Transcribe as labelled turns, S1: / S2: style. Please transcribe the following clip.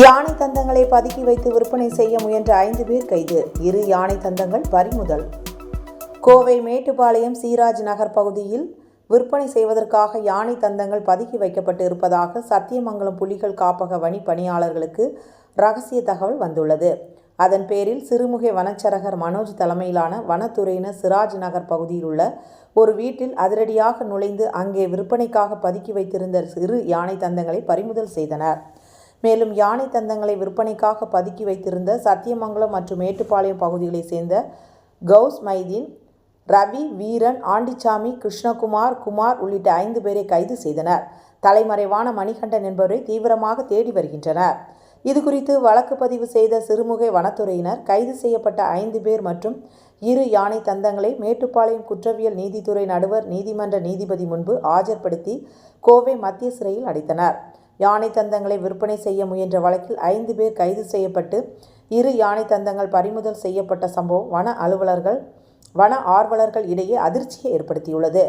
S1: யானை தந்தங்களை பதுக்கி வைத்து விற்பனை செய்ய முயன்ற ஐந்து பேர் கைது. இரு யானை தந்தங்கள் பறிமுதல் கோவை மேட்டுப்பாளையம் சீராஜ் நகர் பகுதியில் விற்பனை செய்வதற்காக யானை தந்தங்கள் பதுக்கி வைக்கப்பட்டு இருப்பதாக சத்தியமங்கலம் புலிகள் காப்பக வணி பணியாளர்களுக்கு ரகசிய தகவல் வந்துள்ளது. அதன் பேரில் சிறுமுகை வனச்சரகர் மனோஜ் தலைமையிலான வனத்துறையினர் சிராஜ் நகர் பகுதியில் உள்ள ஒரு வீட்டில் அதிரடியாக நுழைந்து அங்கே விற்பனைக்காக பதுக்கி வைத்திருந்த சிறு யானை தந்தங்களை பறிமுதல் செய்தனர். மேலும் யானை தந்தங்களை விற்பனைக்காக பதுக்கி வைத்திருந்த சத்தியமங்கலம் மற்றும் மேட்டுப்பாளையம் பகுதிகளைச் சேர்ந்த கௌஸ் மைதீன் ரவி வீரன் ஆண்டிச்சாமி கிருஷ்ணகுமார் குமார் உள்ளிட்ட ஐந்து பேரை கைது செய்தனர். தலைமறைவான மணிகண்டன் என்பவரை தீவிரமாக தேடி வருகின்றனர். இதுகுறித்து வழக்கு பதிவு செய்த சிறுமுகை வனத்துறையினர் கைது செய்யப்பட்ட ஐந்து பேர் மற்றும் இரு யானை தந்தங்களை மேட்டுப்பாளையம் குற்றவியல் நீதித்துறை நடுவர் நீதிமன்ற நீதிபதி முன்பு ஆஜர்படுத்தி கோவை மத்திய சிறையில் அடைத்தனர். யானை தந்தங்களை விற்பனை செய்ய முயன்ற வழக்கில் ஐந்து பேர் கைது செய்யப்பட்டு இரு யானை தந்தங்கள் பறிமுதல் செய்யப்பட்ட சம்பவம் வன அலுவலர்கள் வன ஆர்வலர்கள் இடையே அதிர்ச்சியை ஏற்படுத்தியுள்ளது.